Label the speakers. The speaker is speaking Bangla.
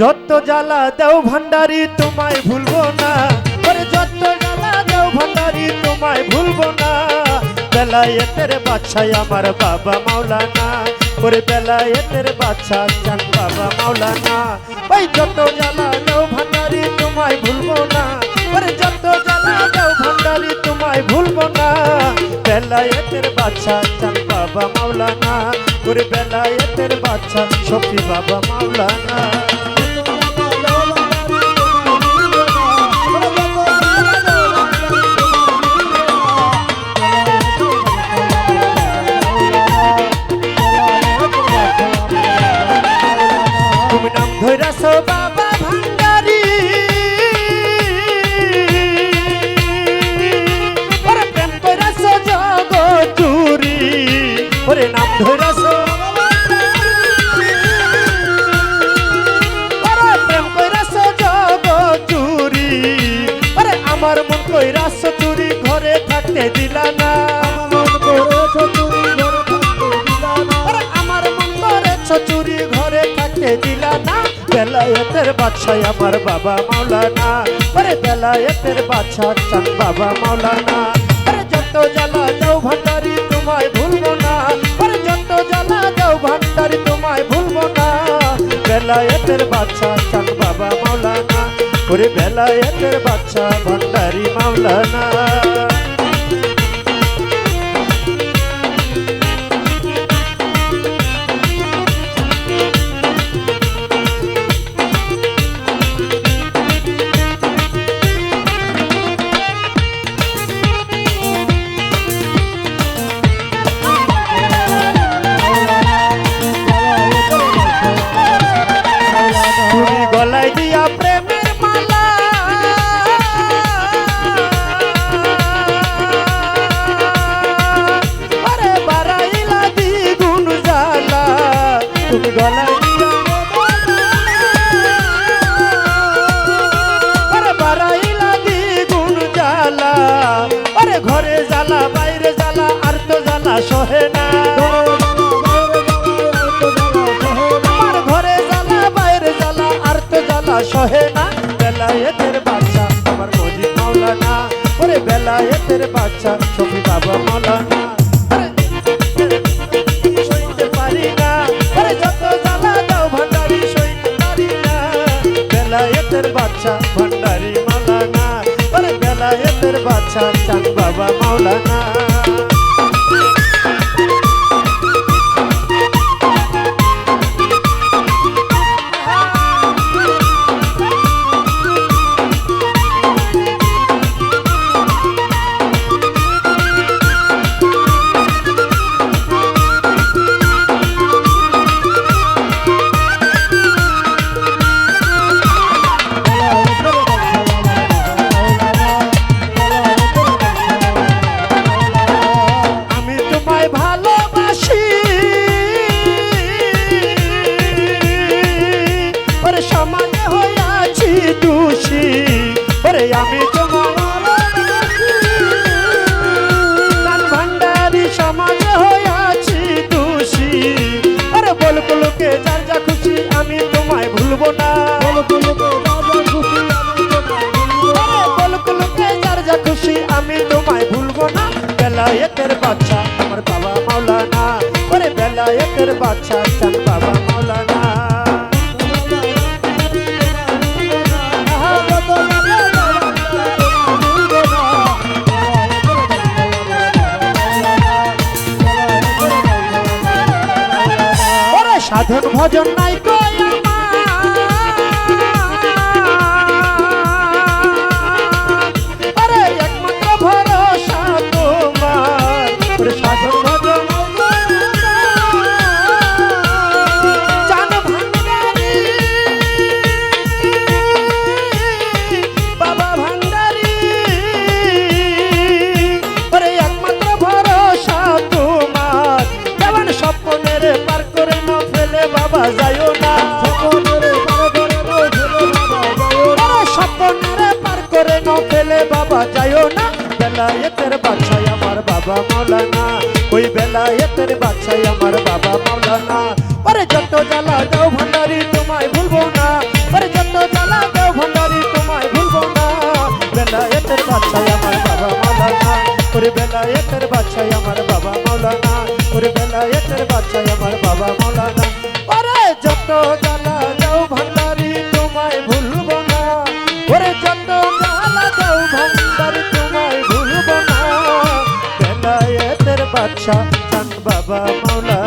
Speaker 1: যত জ্বালা দেও ভান্ডারি, তোমায় ভুলবো না। ওরে যত জ্বালা দেও ভান্ডারি, তোমায় ভুলবো না। বেলায়েতের বাচ্চাই আমার বাবা মাওলানা। ওরে বেলায়েতের বাচ্চা চান বাবা মাওলানা। ওই যত জ্বালা দেও ভান্ডারি, তোমায় ভুলবো না। ওরে যত জ্বালা দেও ভান্ডারি, তোমায় ভুলবো না। বেলায়েতের বাচ্চা চান বাবা মাওলানা। ওরে বেলায়েতের বাচ্চা শফি বাবা মাওলানা। আমার মন কইরাছ চুরি ঘরে থাকতে দিলা না। আমার মন করেছ চুরি ঘরে থাকতে দিলা না। বেলায়েতের বাদশাহ আমার বাবা মাওলানা। ওরে বেলায়েতের বাদশাহ চান বাবা মাওলানা। ওরে যত জ্বালা যাও ভান্ডারি তোমায় ভুলবো না। ওরে যত জ্বালা যাও ভান্ডারি তোমায় ভুলবো না। বেলায়েতের বাদশাহ চান বাবা মাওলানা। ওরে বেলায়েতের বাচ্চা ভণ্ডারি মাওলানা। তুমি গলায় বারাইলা দ্বিগুণ জ্বালা। আরে ঘরে জ্বালা, বাইরে জ্বালা, আর তো জ্বালা সহে না। ঘরে জ্বালা, বাইরে জ্বালা, আর তো জ্বালা সহে না। বেলায়েতের বাচ্চা, আমার মজিদ মাওলানা ওরে বেলায়েতের বাচ্চা শফি বাবা মাওলানা বাবা মাওলানা ভুলবো না। খুশি আমি তোমায় ভুলবো না। বেলায়েতের বাচ্চা, আমার বাবা মাওলানা। ওরে বেলায়েতের বাচ্চা, চান বাবা মাওলানা। সাধন ভজন নাই সাজায়ও না বেলায়েতের বাদশাহ আমার বাবা মৌলানা। ওই বেলায়েতের বাদশাহ আমার বাবা মৌলানা। পরে যত জ্বালা দাও ভান্ডারি, তোমায় ভুলবো না। পরে যত জ্বালা দাও ভান্ডারি, তোমায় ভুলবো না। বেলায়েতের বাদশাহ আমার বাবা মৌলানা। ওরে বেলায়েতের বাদশাহ আমার বাবা মৌলানা। ওরে বেলায়েতের বাদশাহ আমার বাবা মৌলানা। পরে যত জ্বালা দাও ভান্ডারি, তোমায় ভুলবো না। ওরে যত না চান বাবা মৌলানা